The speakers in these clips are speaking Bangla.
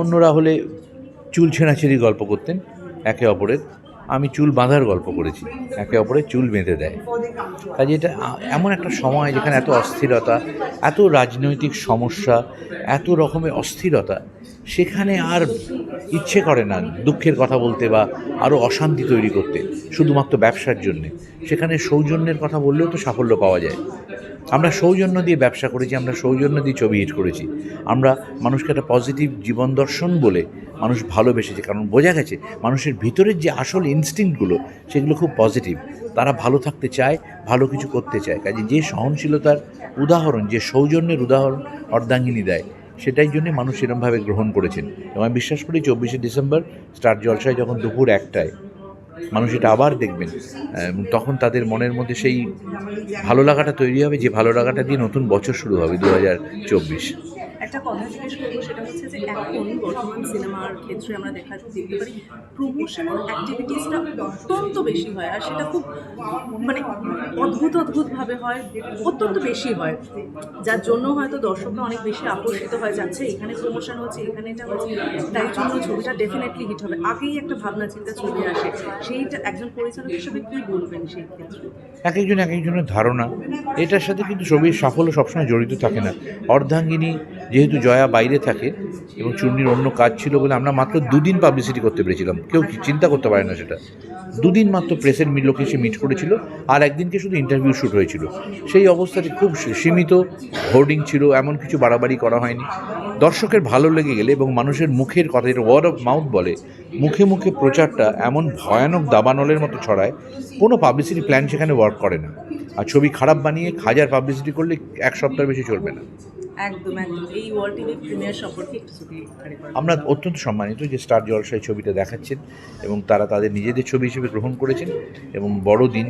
অন্যরা হলে চুল ছেঁড়াছেড়ি গল্প করতেন, একে অপরের। আমি চুল বাঁধার গল্প করেছি, একে অপরের চুল বেঁধে দেয়। কাজে এটা এমন একটা সময় যেখানে এত অস্থিরতা, এত রাজনৈতিক সমস্যা, এত রকমের অস্থিরতা, সেখানে আর ইচ্ছে করে না দুঃখের কথা বলতে বা আরও অশান্তি তৈরি করতে, শুধুমাত্র ব্যবসার জন্যে। সেখানে সৌজন্যের কথা বললেও তো সাফল্য পাওয়া যায়। আমরা সৌজন্য দিয়ে ব্যবসা করেছি, আমরা সৌজন্য দিয়ে ছবি হিট করেছি। আমরা মানুষকে একটা পজিটিভ জীবন দর্শন বলে মানুষ ভালোবেসেছে, কারণ বোঝা গেছে মানুষের ভিতরের যে আসল ইনস্টিংক্টগুলো সেগুলো খুব পজিটিভ তারা ভালো থাকতে চায়, ভালো কিছু করতে চায়। কাজে যে সহনশীলতার উদাহরণ, যে সৌজন্যের উদাহরণ অর্ধাঙ্গিনী দেয়, সেটাই জন্যে মানুষ এরমভাবে গ্রহণ করেছেন। এবং আমি বিশ্বাস করি চব্বিশে ডিসেম্বর স্টার জলসায় যখন দুপুর একটায় মানুষ এটা আবার দেখবেন। তখন তাদের মনের মধ্যে সেই ভালো লাগাটা তৈরি হবে, যে ভালো লাগাটা দিয়ে নতুন বছর শুরু হবে দু হাজার চব্বিশ। একটা কথা জিজ্ঞেস করব, সেটা হচ্ছে যে এখন বর্তমান সিনেমার ক্ষেত্রে আমরা দেখা দেখতে পারি প্রমোশনাল অ্যাক্টিভিটিসটা অত্যন্ত বেশি হয়, আর সেটা খুব মানে অদ্ভুত অদ্ভুতভাবে হয়, অত্যন্ত বেশি হয়। যার জন্য হয়তো দর্শকরা অনেক বেশি আকর্ষিত হয়ে যাচ্ছে, এখানে প্রমোশন হচ্ছে, এখানে এটা হচ্ছে, তাই জন্য ছবিটা ডেফিনেটলি হিট হবে। আগেই একটা ভাবনা চিন্তা চলে আসে একজন এক একজন এক একজনের ধারণা। এটার সাথে কিন্তু ছবির সাফল্য সবসময় জড়িত থাকে না। অর্ধাঙ্গিনী যেহেতু জয়া বাইরে থাকে এবং চূর্ণির অন্য কাজ ছিল বলে আমরা মাত্র দুদিন পাবলিসিটি করতে পেরেছিলাম। কেউ চিন্তা করতে পারে না সেটা। দুদিন মাত্র প্রেসের লোক এসে মিট করেছিল আর একদিনকে শুধু ইন্টারভিউ শ্যুট হয়েছিল। সেই অবস্থাতে খুব সীমিত হোর্ডিং ছিল, এমন কিছু বাড়াবাড়ি করা হয়নি। দর্শকের ভালো লেগে গেলে এবং মানুষের মুখের কথা যেটা ওয়ার্ড অফ মাউথ বলে মুখে মুখে প্রচারটা এমন ভয়ানক দাবানলের মতো ছড়ায় কোনো পাবলিসিটি প্ল্যান সেখানে ওয়ার্ক করে না। আর ছবি খারাপ বানিয়ে হাজার পাবলিসিটি করলে এক সপ্তাহ বেশি চলবে না। একদম একদম। এই ওয়ার্ল্ড টিভি প্রিমিয়ার সম্পর্কে একটু যদি এখানে করেন। আমরা অত্যন্ত সম্মানিত যে স্টার জলসায় ছবিটা দেখাচ্ছেন এবং তারা তাদের নিজেদের ছবি হিসেবে গ্রহণ করেছেন এবং বড় দিন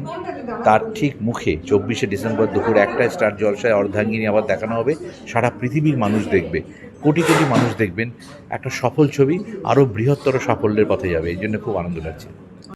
তার ঠিক মুখে চব্বিশে ডিসেম্বর দুপুর একটা স্টার জলসায় অর্ধাঙ্গিনী আবার দেখানো হবে। সারা পৃথিবীর মানুষ দেখবে, কোটি কোটি মানুষ দেখবেন। একটা সফল ছবি, আরও বৃহত্তর সাফল্যের পথে যাবে, এই জন্য খুব আনন্দ লাগছে।